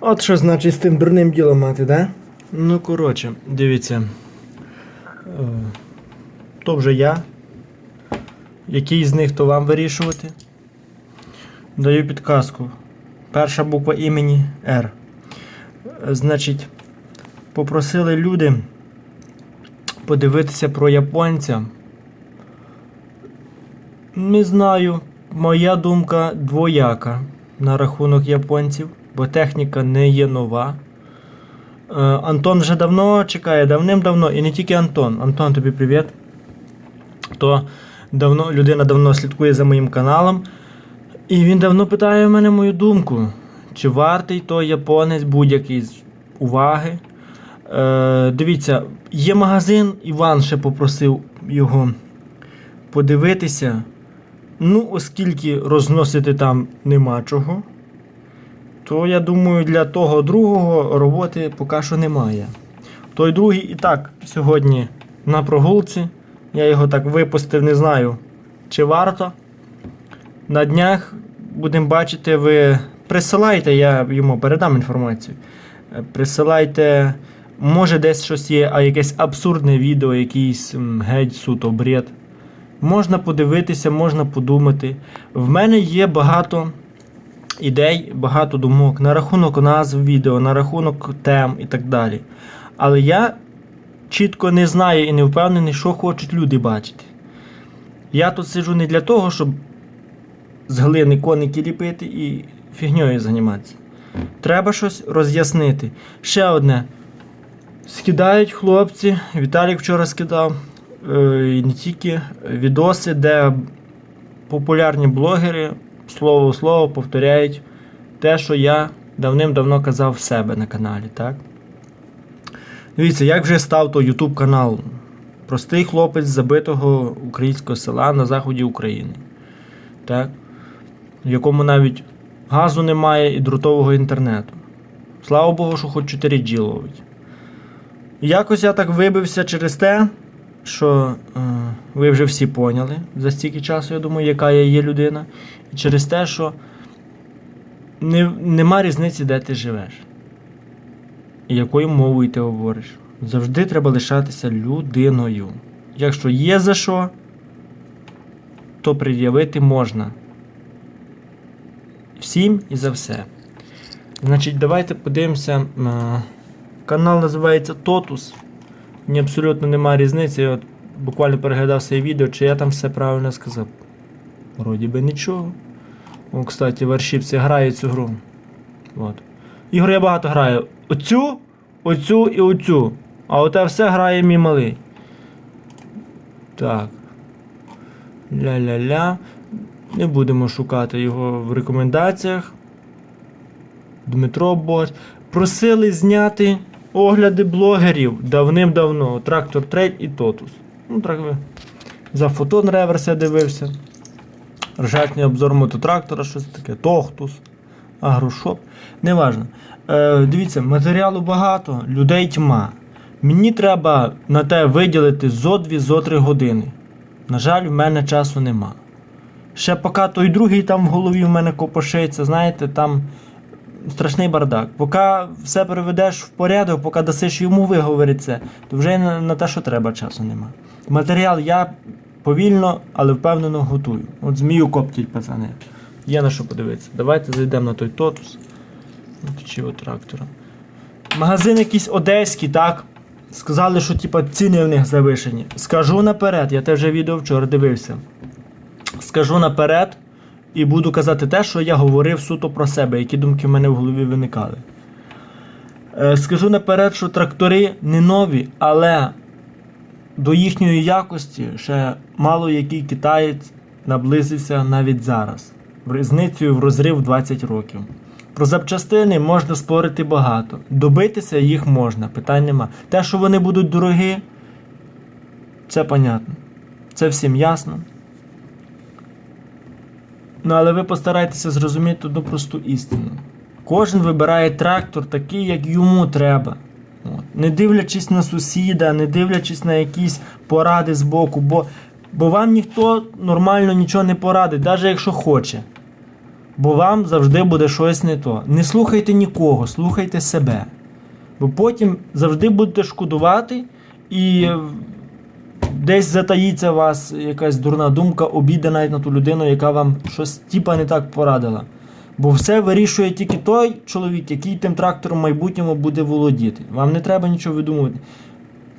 От що значить з тим дурним ділом мати, да? Ну, коротше, дивіться. Е, То вже я. Який з них то вам вирішувати? Даю підказку. Перша буква імені Р. Е, Значить, попросили люди подивитися про японця. Не знаю. Моя думка двояка на рахунок японців, бо техніка не є нова. Е, Антон вже давно чекає, давним-давно, і не тільки Антон. Антон, тобі привіт. То давно, людина давно слідкує за моїм каналом. І він давно питає в мене мою думку, чи вартий той японець будь-який уваги. Е, дивіться, є магазин, Іван ще попросив його подивитися. Ну, оскільки розносити там нема чого, то я думаю, для того другого роботи поки що немає. Той другий і так сьогодні на прогулці. Я його так випустив, не знаю, чи варто. На днях будемо бачити, ви присилайте, я йому передам інформацію. Е, Присилайте, може десь щось є, а якесь абсурдне відео, якийсь геть суто бред. Можна подивитися, можна подумати. В мене є багато ідей, багато думок на рахунок назв відео, на рахунок тем і так далі. Але я чітко не знаю і не впевнений, що хочуть люди бачити. Я тут сиджу не для того, щоб з глини коники ліпити і фігньою займатися. Треба щось роз'яснити. Ще одне. Скидають хлопці, Віталік вчора скидав. е, І не тільки відоси, де популярні блогери слово в слово повторяють те, що я давним-давно казав в себе на каналі. так? Дивіться, як вже став то YouTube канал. Простий хлопець забитого українського села на заході України. Так? В якому навіть газу немає і дротового інтернету. Слава Богу, що хоч 4G ловить. Якось я так вибився через те, що е, ви вже всі поняли за стільки часу, я думаю, яка я є людина. І через те, що не, нема різниці, де ти живеш. І якою мовою ти говориш. Завжди треба лишатися людиною. Якщо є за що, то пред'явити можна. Всім і за все. Значить, давайте подивимося. е, Канал називається Тотус. Мені абсолютно немає різниці. От буквально переглядав своє відео, чи я там все правильно сказав. Вроді би нічого. О, кстати, Варшіпці грає цю гру. От. Ігор я багато граю. Оцю, оцю і оцю. А оте все грає мій малий. Так. Ля-ля-ля. Не будемо шукати його в рекомендаціях. Дмитро Бос. Просили зняти огляди блогерів давним-давно. Трактор Трейд і Тотус. Ну, так ви. За фотон реверс я дивився. Ржачний обзор мототрактора, щось таке. Тохтус, агрошоп. Неважно. Е, дивіться, матеріалу багато, людей тьма. Мені треба на те виділити зо 2 зо 3 години. На жаль, в мене часу нема. Ще поки той другий там в голові в мене копошиться, знаєте, там страшний бардак. Поки все приведеш в порядок, поки дасиш йому виговоритися, то вже на, на те, що треба, часу нема. Матеріал я повільно, але впевнено готую. От змію коптять, пацани. Є на що подивитися. Давайте зайдемо на той тотус. От чи от трактора. Магазин якийсь одеський, так? Сказали, що типа ціни в них завишені. Скажу наперед, я те вже відео вчора дивився. Скажу наперед і буду казати те, що я говорив суто про себе, які думки в мене в голові виникали. Е, Скажу наперед, що трактори не нові, але до їхньої якості ще мало який китаєць наблизився навіть зараз. Різницею в розрив 20 років. Про запчастини можна спорити багато. Добитися їх можна, питань нема. Те, що вони будуть дорогі, це понятно. Це всім ясно. Ну, але ви постарайтеся зрозуміти одну просту істину. Кожен вибирає трактор такий, як йому треба. От. Не дивлячись на сусіда, не дивлячись на якісь поради з боку, бо, бо вам ніхто нормально нічого не порадить, навіть якщо хоче. Бо вам завжди буде щось не то. Не слухайте нікого, слухайте себе. Бо потім завжди будете шкодувати і десь затаїться у вас якась дурна думка, обіда навіть на ту людину, яка вам щось типа не так порадила. Бо все вирішує тільки той чоловік, який тим трактором в майбутньому буде володіти. Вам не треба нічого видумувати.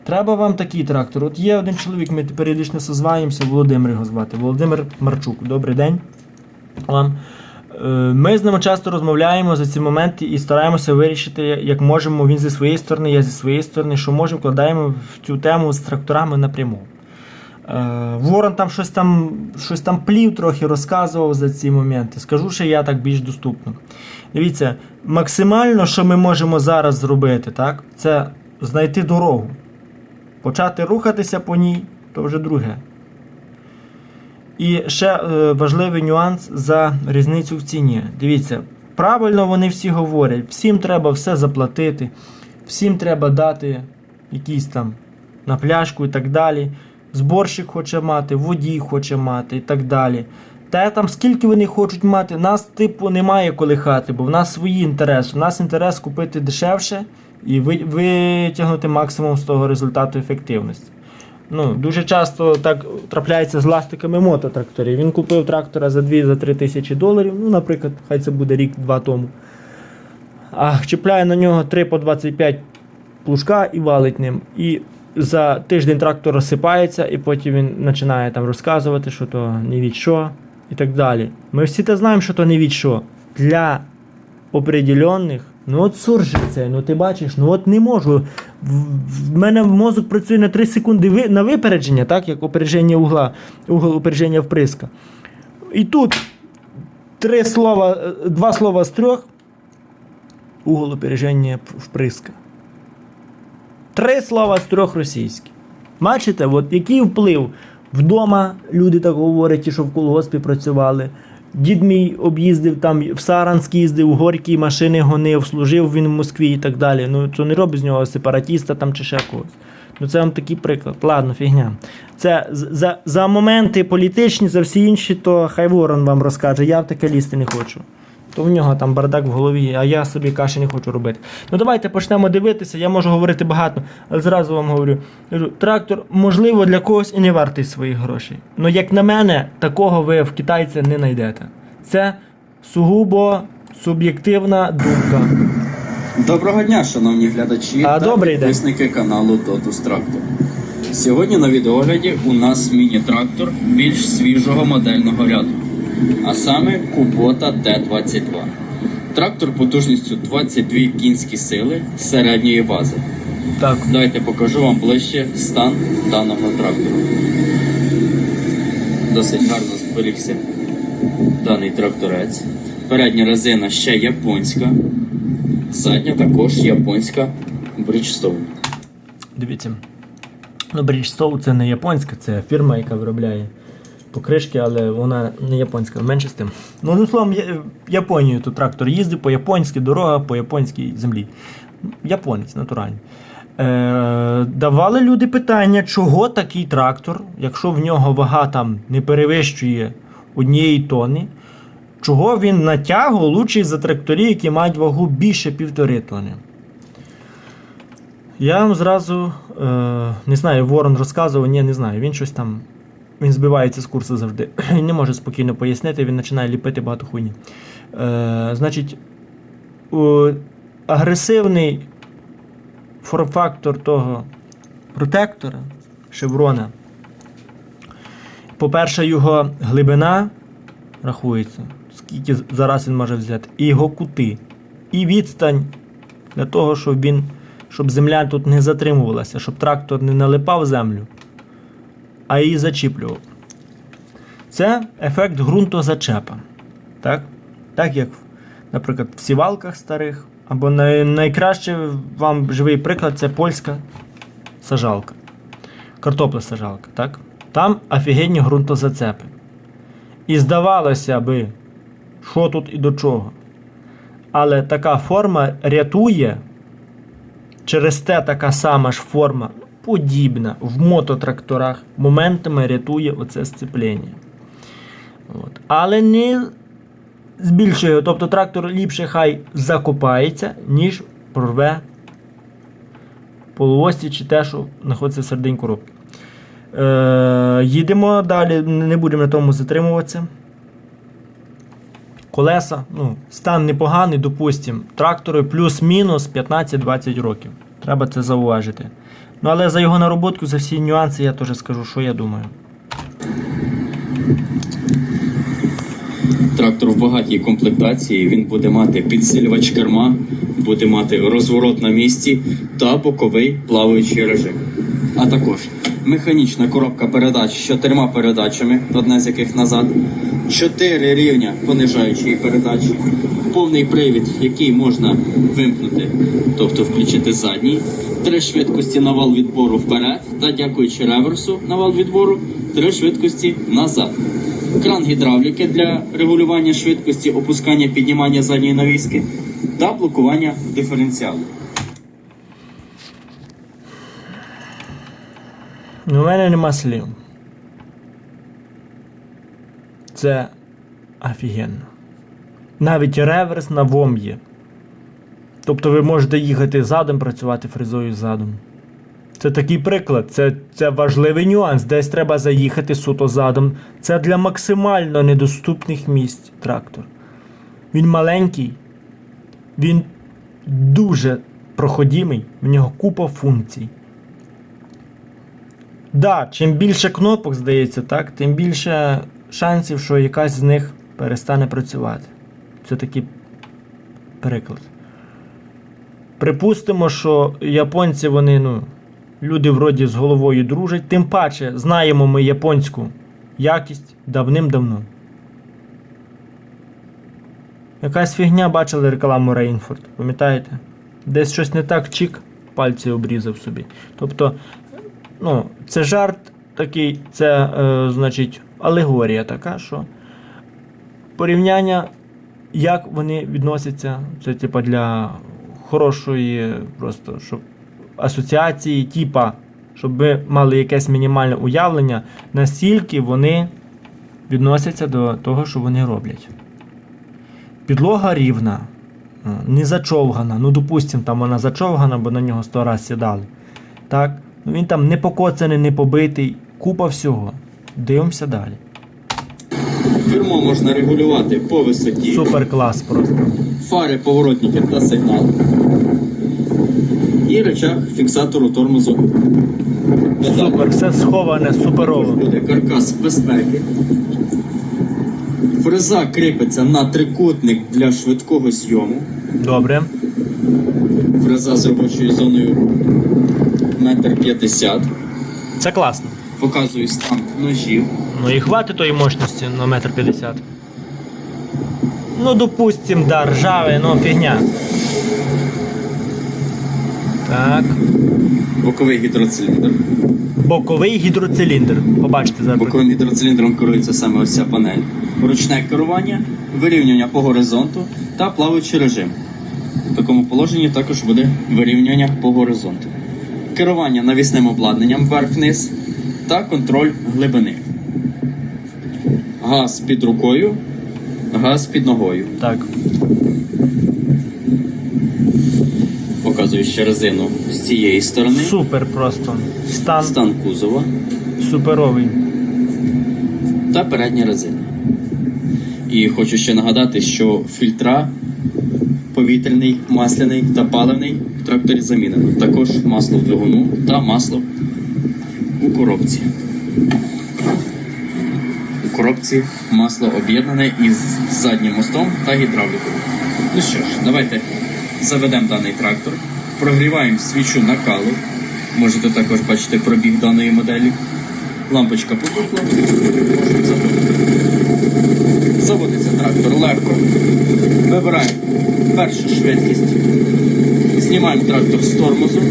Треба вам такий трактор. От є один чоловік, ми періодично созваємося, Володимир його звати. Володимир Марчук. Добрий день вам. Е, Ми з ним часто розмовляємо за ці моменти і стараємося вирішити, як можемо. Він зі своєї сторони, я зі своєї сторони, що можемо, вкладаємо в цю тему з тракторами напряму. Е, Ворон там щось там щось там плів трохи розказував за ці моменти. Скажу, що я так більш доступно. Дивіться, максимально, що ми можемо зараз зробити, так, це знайти дорогу. Почати рухатися по ній, то вже друге. І ще е, важливий нюанс за різницю в ціні. Дивіться, правильно вони всі говорять, всім треба все заплатити, всім треба дати якісь там на пляшку і так далі. Зборщик хоче мати, водій хоче мати і так далі. Та там скільки вони хочуть мати, нас типу немає колихати, бо в нас свої інтереси. У нас інтерес купити дешевше і витягнути максимум з того результату ефективності. Ну, дуже часто так трапляється з власниками мототракторів. Він купив трактора за 2-3 тисячі доларів, ну, наприклад, хай це буде рік-два тому. А чіпляє на нього 3 по 25 плужка і валить ним. І за тиждень трактор розсипається, і потім він починає там розказувати, що то не від що і так далі. Ми всі те знаємо, що то не від що. Для определенних, ну от суржик це, ну ти бачиш, ну от не можу. В, мене мозок працює на 3 секунди на випередження, так, як опередження угла, угол опередження вприска. І тут три слова, е, два слова з трьох, угол опередження вприска. Три слова з трьох російських. Бачите, от який вплив вдома люди так говорять, ті, що в колгоспі працювали. Дід мій об'їздив там в Саранськ їздив, в Горький машини гонив, служив він в Москві і так далі. Ну це не робить з нього сепаратіста там чи ще когось. Ну це вам такий приклад. Ладно, фігня. Це за, за моменти політичні, за всі інші, то хай ворон вам розкаже. Я в таке лізти не хочу. То в нього там бардак в голові, а я собі каші не хочу робити. Ну давайте почнемо дивитися. Я можу говорити багато, але зразу вам говорю. Трактор, можливо, для когось і не вартий своїх грошей. Ну, як на мене, такого ви в китайця не знайдете. Це сугубо суб'єктивна думка. Доброго дня, шановні глядачі А, та підписники каналу Totus Tractor. Сьогодні на відеогляді у нас міні-трактор більш свіжого модельного ряду, а саме Kubota T22. Трактор потужністю 22 кінські сили середньої бази. Так. Давайте покажу вам ближче стан даного трактора. Досить гарно зберігся даний тракторець. Передня резина ще японська, задня також японська Bridgestone. Дивіться. Ну, Bridgestone це не японська, це фірма, яка виробляє покришки, але вона не японська, менше з тим. Ну, одним словом, я- Японію тут трактор їздив по японській дорога, по японській землі. Японець, натуральний. Е, давали люди питання, чого такий трактор, якщо в нього вага там не перевищує однієї тони, чого він на тягу лучший за тракторів, які мають вагу більше півтори тони. Я вам зразу е, не знаю, Ворон розказував, ні, не знаю. Він щось там. Він збивається з курсу завжди. Він не може спокійно пояснити, він починає ліпити багато хуйні. Е, значить, о, агресивний форм-фактор того протектора шеврона. По-перше, його глибина рахується, скільки зараз він може взяти, і його кути, і відстань для того, щоб він щоб земля тут не затримувалася, щоб трактор не налипав землю, а її зачіплював. Це ефект ґрунтозачепа. Так? так як, наприклад, в сівалках старих, або най, найкраще вам живий приклад це польська сажалка. Картопля сажалка. Так? Там офігенні ґрунтозацепи. І здавалося би, що тут і до чого. Але така форма рятує Через те така сама ж форма, подібна в мототракторах, моментами рятує оце сцеплення. От. Але не збільшує. Тобто трактор ліпше хай закопається, ніж прорве полуості чи те, що знаходиться всередині коробки. Е, їдемо далі, не будемо на тому затримуватися. Колеса, ну, стан непоганий, допустимо, трактору плюс-мінус 15-20 років. Треба це зауважити. Ну, але за його нароботку, за всі нюанси я теж скажу, що я думаю. Трактор в багатій комплектації. Він буде мати підсилювач керма, буде мати розворот на місці та боковий плаваючий режим. А також механічна коробка передач з чотирма передачами, одна з яких назад, чотири рівня понижаючої передачі, повний привід, який можна вимкнути, тобто включити задній, три швидкості на вал відбору вперед та дякуючи реверсу на вал відбору, три швидкості назад. Кран гідравліки для регулювання швидкості, опускання, піднімання задньої навіски та блокування диференціалу. У мене нема слів. Це офігенно. Навіть реверс на ВОМ є. Тобто ви можете їхати задом, працювати фрезою задом. Це такий приклад, це, це важливий нюанс. Десь треба заїхати суто задом. Це для максимально недоступних місць трактор. Він маленький, він дуже проходимий, в нього купа функцій. Да, чим більше кнопок, здається, так, тим більше шансів, що якась з них перестане працювати. Це такий приклад. Припустимо, що японці вони, ну, люди вроді з головою дружать, тим паче знаємо ми японську якість давним-давно. Якась фігня бачили рекламу Рейнфорд, пам'ятаєте? Десь щось не так, чик, пальці обрізав собі. Тобто, ну, це жарт такий, це, е, значить, алегорія така, що порівняння, як вони відносяться, це типа для хорошої просто, щоб асоціації, типа, щоб ви мали якесь мінімальне уявлення, настільки вони відносяться до того, що вони роблять. Підлога рівна, е, не зачовгана. Ну, допустимо, там вона зачовгана, бо на нього сто раз сідали. Так? Ну, він там не покоцаний, не побитий, купа всього. Дивимося далі. Кермо можна регулювати по висоті, Супер клас просто. фари, поворотники та сигнал. І речах фіксатору тормозу. Супер, все сховане, суперово. Буде каркас безпеки. Фреза кріпиться на трикутник для швидкого зйому. Добре. Фреза з робочою зоною метр п'ятдесят. Це класно. Показую стан ножів. Ну і хватить тої мощності на метр п'ятдесят. Ну, допустим, да, ржавий, ну фігня. Так. Боковий гідроциліндр. Боковий гідроциліндр. Побачите зараз. Боковим гідроциліндром керується саме ось ця панель. Ручне керування, вирівнювання по горизонту та плаваючий режим. В такому положенні також буде вирівнювання по горизонту. Керування навісним обладнанням вверх-вниз та контроль глибини. Газ під рукою, газ під ногою. Так. Показую ще резину з цієї сторони. Супер просто. Стан Стан кузова суперовий. та передня резина. І хочу ще нагадати, що фільтра повітряний, масляний та паливний в тракторі замінено. Також масло в двигуну та масло у коробці. У коробці масло об'єднане із заднім мостом та гідравлікою. Ну що ж, давайте заведемо даний трактор, прогріваємо свічу накалу. Можете також бачити пробіг даної моделі. Лампочка потухла. Заводиться трактор легко. Вибираємо першу швидкість. Знімаємо трактор з тормозу.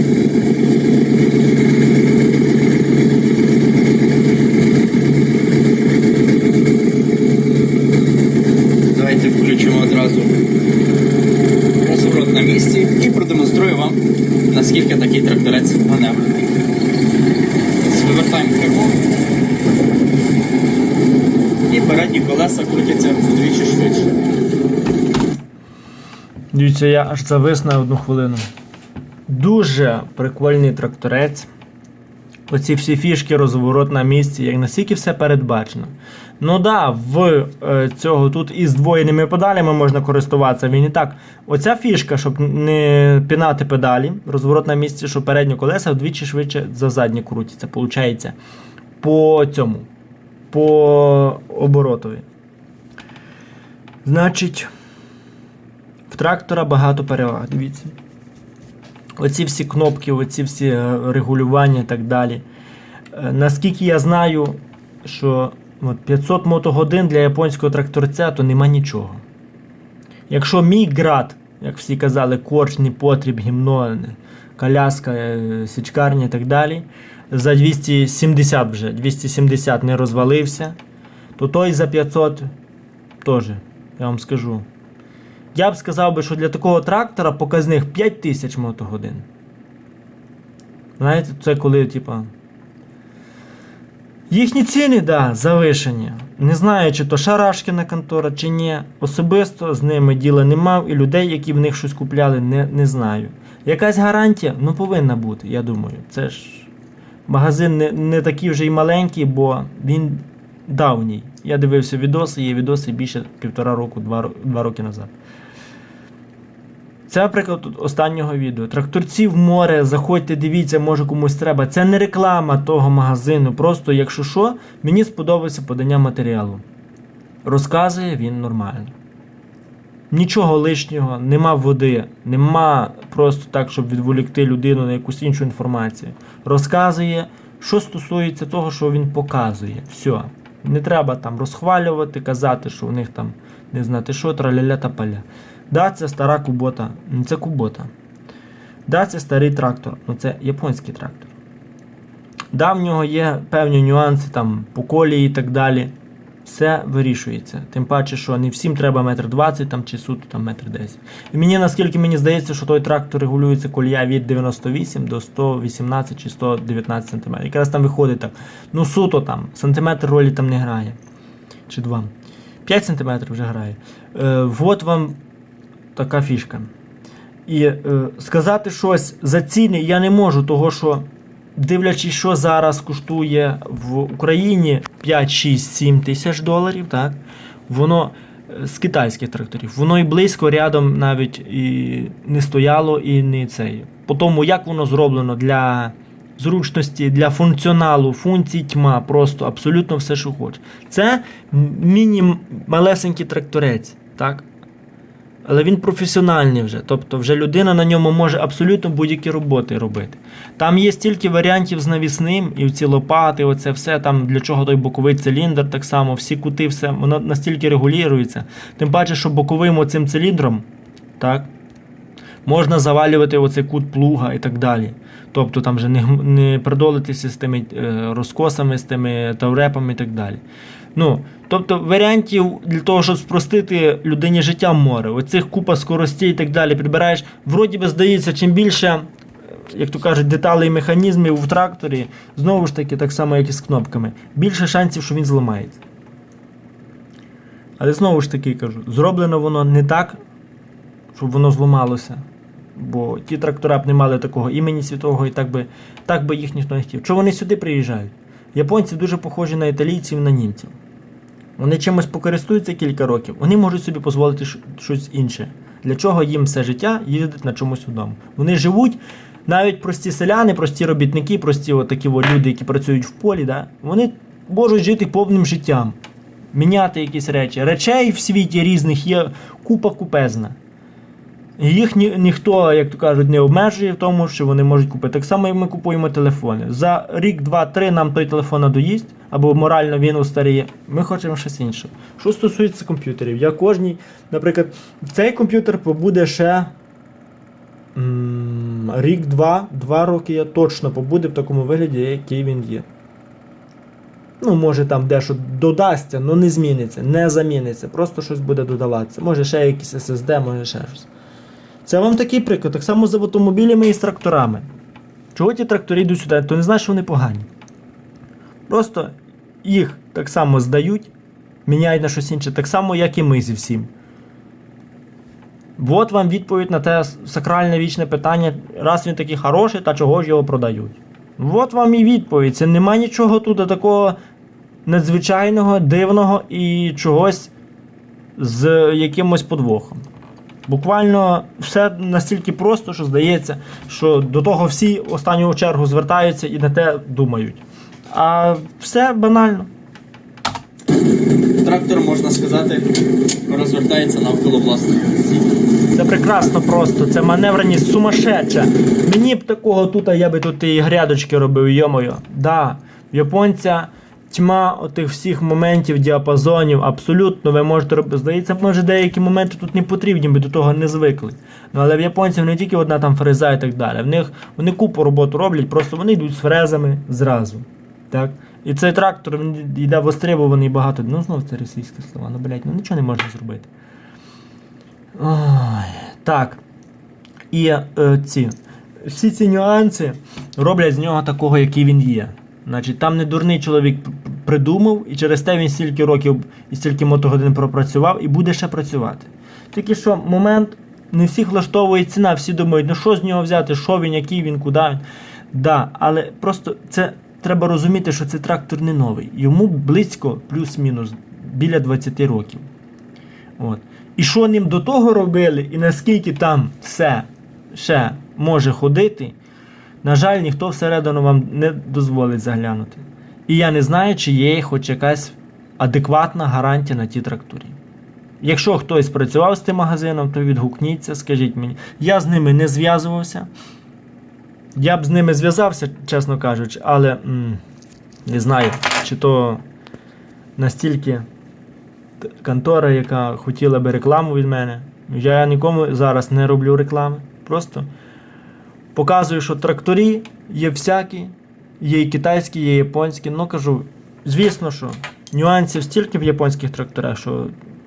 скільки такий тракторець маневрений. Вивертаємо криву. І передні колеса крутяться вдвічі швидше. Дивіться, я аж завис на одну хвилину. Дуже прикольний тракторець. Оці всі фішки, розворот на місці, як настільки все передбачено. Ну да, в е, цього тут із здвоєними педалями можна користуватися. Він і так. Оця фішка, щоб не пінати педалі, розворот на місці, що передні колеса вдвічі швидше за задні крутяться. Получається по цьому. По оборотові. Значить, в трактора багато переваг. Дивіться. Оці всі кнопки, оці всі е, регулювання і так далі. Е, Наскільки я знаю, що от 500 мотогодин для японського тракторця, то нема нічого. Якщо мій град, як всі казали, корч, непотріб, гімно, коляска, е, січкарня і так далі, за 270 вже, 270 не розвалився, то той за 500 теж, я вам скажу. Я б сказав би, що для такого трактора показник 5000 мотогодин. Знаєте, це коли, типа. Їхні ціни, да, завишені. Не знаю, чи то Шарашкіна контора, чи ні. Особисто з ними діла не мав, і людей, які в них щось купляли, не, не знаю. Якась гарантія, ну повинна бути, я думаю. Це ж магазин не, не такий вже й маленький, бо він давній. Я дивився відоси, є відоси більше півтора року, два, два роки назад. Це, наприклад, тут останнього відео. Тракторці в море, заходьте, дивіться, може комусь треба. Це не реклама того магазину. Просто, якщо що, мені сподобається подання матеріалу. Розказує він нормально. Нічого лишнього, нема води, нема просто так, щоб відволікти людину на якусь іншу інформацію. Розказує, що стосується того, що він показує. Все. Не треба там розхвалювати, казати, що в них там не знати що, траляля та паля. Да, це стара кубота. Ну, Це кубота. Да, це старий трактор. Ну це японський трактор. Да, в нього є певні нюанси там по колії і так далі. Все вирішується. Тим паче, що не всім треба метр двадцять там, чи суто там метр десять. І мені наскільки мені здається, що той трактор регулюється колія від 98 до 118 чи 119 см. Якраз там виходить так. Ну суто там, сантиметр ролі там не грає. Чи два. 5 см вже грає. Е, от вам така фішка. І е, сказати щось за ціни я не можу, того що, дивлячись, що зараз коштує в Україні 5, 6, 7 тисяч доларів, так? Воно е, з китайських тракторів, воно і близько рядом навіть і не стояло, і не цей. По тому, як воно зроблено для зручності, для функціоналу, функцій тьма, просто абсолютно все, що хоче. Це міні-малесенький тракторець, так? Але він професіональний вже. Тобто вже людина на ньому може абсолютно будь-які роботи робити. Там є стільки варіантів з навісним, і ці лопати, оце все, там для чого той боковий циліндр, так само, всі кути, все, воно настільки регулюється. Тим паче, що боковим оцим циліндром, так, можна завалювати оцей кут плуга і так далі. Тобто там вже не, не придолитися з тими е, розкосами, з тими таврепами і так далі. Ну, тобто варіантів для того, щоб спростити людині життя море, оцих купа скоростей і так далі, підбираєш, вроді би здається, чим більше, як то кажуть, деталей механізмів в тракторі, знову ж таки, так само, як і з кнопками, більше шансів, що він зламається. Але знову ж таки кажу, зроблено воно не так, щоб воно зламалося. Бо ті трактора б не мали такого імені світового, і так би, так би їх ніхто не хотів. Чого вони сюди приїжджають? Японці дуже похожі на італійців, на німців. Вони чимось покористуються кілька років, вони можуть собі дозволити щось інше. Для чого їм все життя їздить на чомусь одному? Вони живуть, навіть прості селяни, прості робітники, прості отакі от люди, які працюють в полі, да? вони можуть жити повним життям, міняти якісь речі. Речей в світі різних є купа купезна. Їх ні, ніхто, як то кажуть, не обмежує в тому, що вони можуть купити. Так само, як ми купуємо телефони. За рік, два, три нам той телефон надоїсть, або морально він устаріє. Ми хочемо щось інше. Що стосується комп'ютерів, я кожній, наприклад, цей комп'ютер побуде ще рік-два, два роки я точно побуде в такому вигляді, який він є. Ну, може там дещо додасться, але не зміниться, не заміниться, просто щось буде додаватися. Може ще якийсь SSD, може ще щось. Це вам такий приклад. Так само з автомобілями і з тракторами. Чого ті трактори йдуть сюди? То не знаєш, що вони погані. Просто їх так само здають, міняють на щось інше, так само, як і ми зі всім. От вам відповідь на те сакральне вічне питання, раз він такий хороший, та чого ж його продають. От вам і відповідь. Це нема нічого тут такого надзвичайного, дивного і чогось з якимось подвохом. Буквально все настільки просто, що здається, що до того всі останню чергу звертаються і на те думають. А все банально. Трактор, можна сказати, розвертається навколо власної осі. Це прекрасно просто, це маневреність сумасшедша. Мені б такого тут, я би тут і грядочки робив, йомою. Да, в японця тьма отих всіх моментів, діапазонів, абсолютно ви можете робити. Здається, може деякі моменти тут не потрібні, ми до того не звикли. Ну але в японців не тільки одна там фреза і так далі. В них вони купу роботу роблять, просто вони йдуть з фрезами зразу. Так? І цей трактор він йде востребований багато. Ну знову це російські слова. Ну блять, ну нічого не можна зробити. Ой, так. І е, ці. Всі ці нюанси роблять з нього такого, який він є. Значить, там не дурний чоловік придумав, і через те він стільки років і стільки мотогодин пропрацював і буде ще працювати. Тільки що момент не всіх влаштовує ціна, всі думають, ну що з нього взяти, що він, який він, куди він. Да, але просто це треба розуміти, що цей трактор не новий. Йому близько плюс-мінус біля 20 років. От. І що ним до того робили, і наскільки там все ще може ходити, на жаль, ніхто всередину вам не дозволить заглянути. І я не знаю, чи є хоч якась адекватна гарантія на ті тракторі. Якщо хтось працював з тим магазином, то відгукніться, скажіть мені. Я з ними не зв'язувався. Я б з ними зв'язався, чесно кажучи, але м, не знаю, чи то настільки контора, яка хотіла би рекламу від мене. Я нікому зараз не роблю реклами. Просто показую, що тракторі є всякі, є і китайські, є і японські. Ну кажу, звісно, що нюансів стільки в японських тракторах, що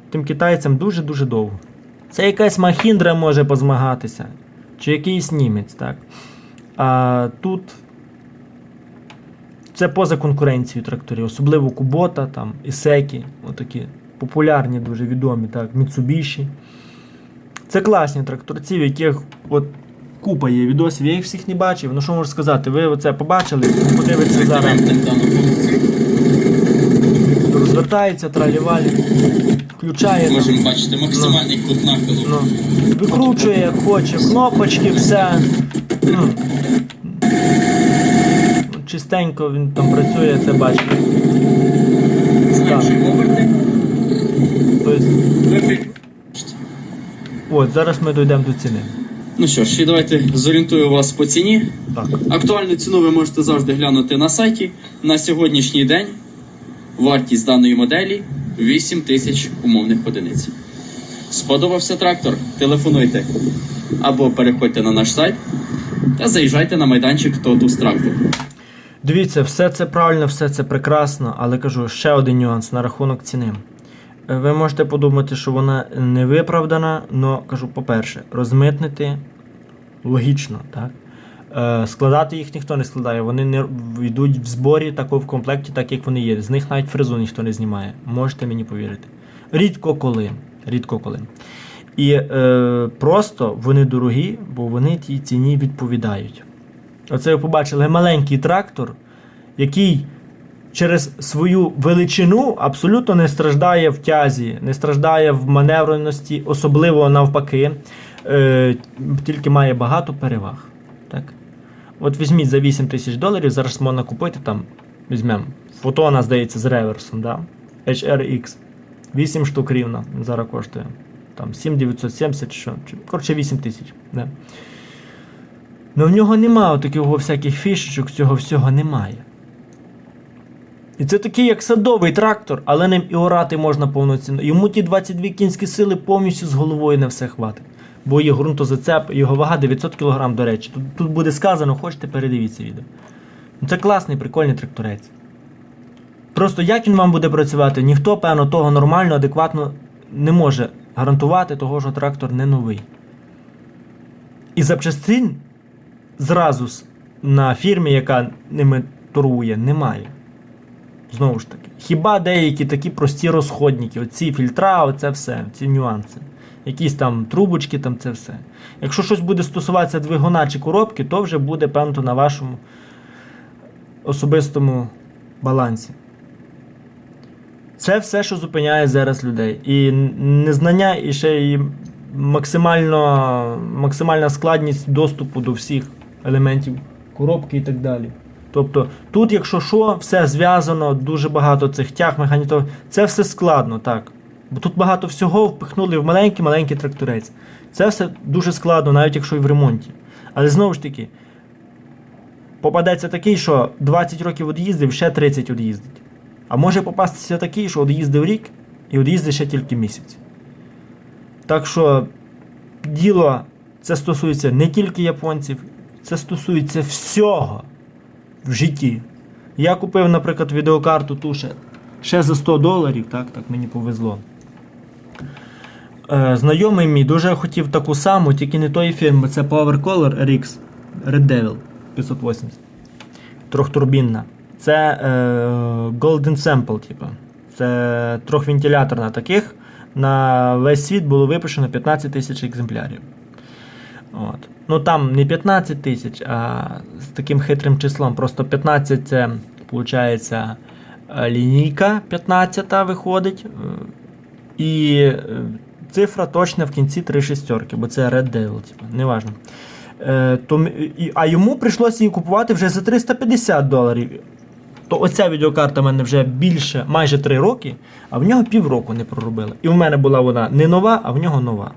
тим китайцям дуже-дуже довго. Це якась махіндра може позмагатися, чи якийсь німець, так. А тут це поза конкуренцією тракторів, особливо Кубота, там, Ісекі, отакі популярні, дуже відомі, так, Mitsubishi. Це класні тракторці, в яких от купа є відосів, я їх всіх не бачив. Ну що можу сказати, ви оце побачили, подивитеся зараз. Розвертається, тралівалі, включає. Можемо бачити максимальний кут нахилу. Ну, викручує, як хоче, кнопочки, все. Ну, чистенько він там працює, це бачите. Зменшуємо оберти. Тобто, от, зараз ми дійдемо до ціни. Ну що ж, і давайте зорієнтую вас по ціні. Так. Актуальну ціну ви можете завжди глянути на сайті. На сьогоднішній день вартість даної моделі 8 тисяч умовних одиниць. Сподобався трактор? Телефонуйте або переходьте на наш сайт та заїжджайте на майданчик Тотус Трактор. Дивіться, все це правильно, все це прекрасно, але кажу ще один нюанс на рахунок ціни. Ви можете подумати, що вона не виправдана, але кажу, по-перше, розмитнити логічно, так? Е, складати їх ніхто не складає, вони не йдуть в зборі тако в комплекті, так як вони є. З них навіть фрезу ніхто не знімає. Можете мені повірити. Рідко коли. Рідко коли. І е, просто вони дорогі, бо вони тій ціні відповідають. Оце ви побачили маленький трактор, який через свою величину абсолютно не страждає в тязі, не страждає в маневреності, особливо навпаки, е, тільки має багато переваг. Так? От візьміть за 8 тисяч доларів, зараз можна купити там, візьмемо, фотона, здається, з реверсом, да? HRX. 8 штук рівно зараз коштує. Там 7970 що. Коротше, 8 тисяч. Да. Ну в нього немає такого всяких фішечок, цього всього немає. І це такий, як садовий трактор, але ним і орати можна повноцінно. Йому ті 22 кінські сили повністю з головою не все хватить. Бо є ґрунтозацеп, його вага 900 кг, до речі. Тут, тут буде сказано, хочете, передивіться відео. Ну, це класний, прикольний тракторець. Просто як він вам буде працювати, ніхто, певно, того нормально, адекватно не може гарантувати того, що трактор не новий. І запчастин зразу на фірмі, яка ними торгує, немає. Знову ж таки, хіба деякі такі прості розходники, оці фільтра, оце все, ці нюанси. якісь там трубочки, там це все. Якщо щось буде стосуватися двигуна чи коробки, то вже буде певно на вашому особистому балансі. Це все, що зупиняє зараз людей. І незнання, і ще і максимально, максимальна складність доступу до всіх елементів коробки і так далі. Тобто тут, якщо що, все зв'язано, дуже багато цих тяг, механітов, це все складно, так. Бо тут багато всього впихнули в маленький-маленький тракторець. Це все дуже складно, навіть якщо і в ремонті. Але знову ж таки, попадеться такий, що 20 років од'їздив, ще 30 од'їздить. А може попастися такий, що од'їздив рік і од'їздить ще тільки місяць. Так що діло це стосується не тільки японців, це стосується всього в житті. Я купив, наприклад, відеокарту ту ще, за 100 доларів, так, так мені повезло. Е, знайомий мій дуже хотів таку саму, тільки не тої фірми. Це Power Color RX Red Devil 580. Трьохтурбінна. Це е, Golden Sample, типу. Це трьохвентиляторна таких. На весь світ було випущено 15 тисяч екземплярів. От. Ну там не 15 тисяч, а з таким хитрим числом. Просто 15 це, виходить, лінійка 15 виходить. е, І е, цифра точна в кінці 3 шістерки, бо це Red Devil, типу, неважно. Е, то, а йому прийшлося її купувати вже за 350 доларів. То оця відеокарта в мене вже більше, майже 3 роки, а в нього півроку не проробила. І в мене була вона не нова, а в нього нова.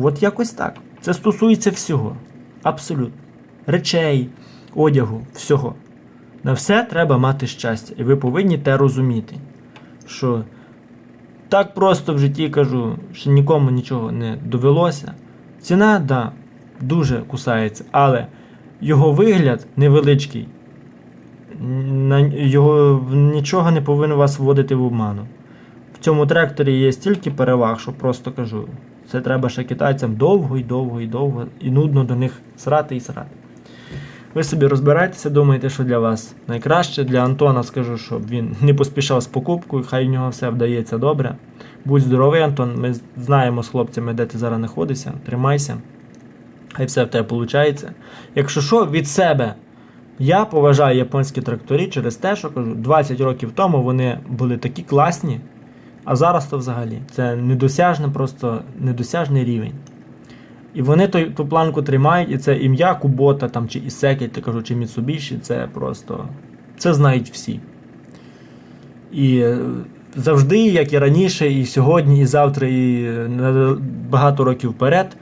От якось так. Це стосується всього. Абсолютно. Речей, одягу, всього. На все треба мати щастя. І ви повинні те розуміти. Що так просто в житті кажу, що нікому нічого не довелося. Ціна, да, дуже кусається, але його вигляд невеличкий. На його нічого не повинно вас вводити в обману. В цьому тракторі є стільки переваг, що просто кажу. Це треба ще китайцям довго і довго і довго і нудно до них срати і срати. Ви собі розбирайтеся, думаєте, що для вас найкраще. Для Антона скажу, щоб він не поспішав з покупкою, хай в нього все вдається добре. Будь здоровий, Антон. Ми знаємо з хлопцями, де ти зараз знаходишся. Тримайся. Хай все в тебе виходить. Якщо що, від себе. Я поважаю японські тракторі через те, що кажу, 20 років тому вони були такі класні, а зараз то взагалі це недосяжне, просто недосяжний рівень. І вони той, ту планку тримають, і це ім'я Кубота там, чи Ісекі, ти кажу, чи Mitsubishi, це просто це знають всі. І е, завжди, як і раніше, і сьогодні, і завтра, і е, багато років вперед,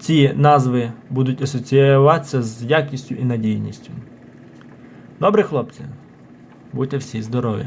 ці назви будуть асоціюватися з якістю і надійністю. Добре, хлопці, будьте всі здорові!